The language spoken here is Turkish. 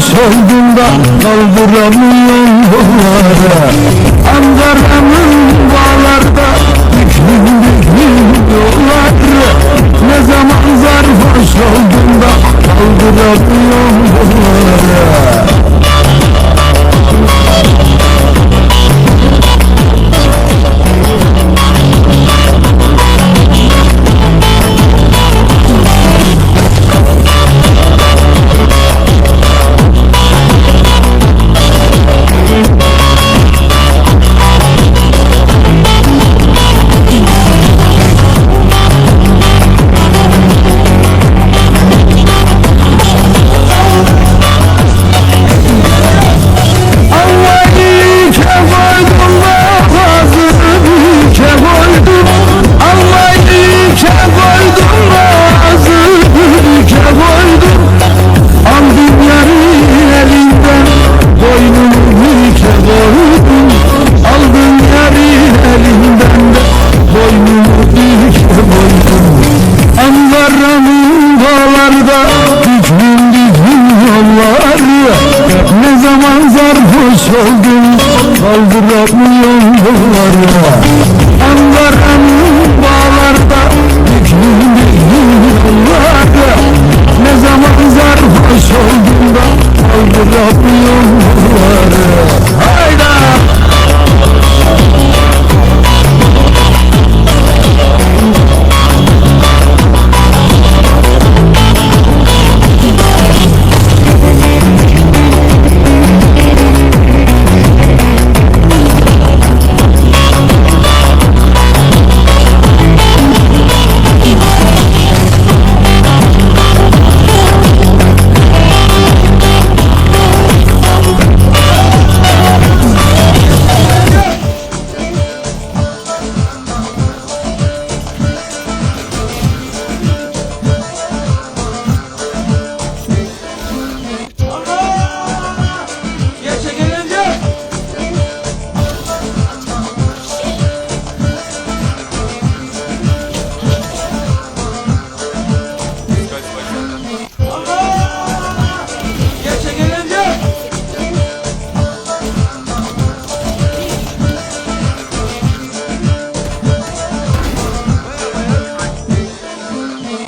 sorduğunda kaldıramıyorum onları Ankara'nın bakmıyorlar ya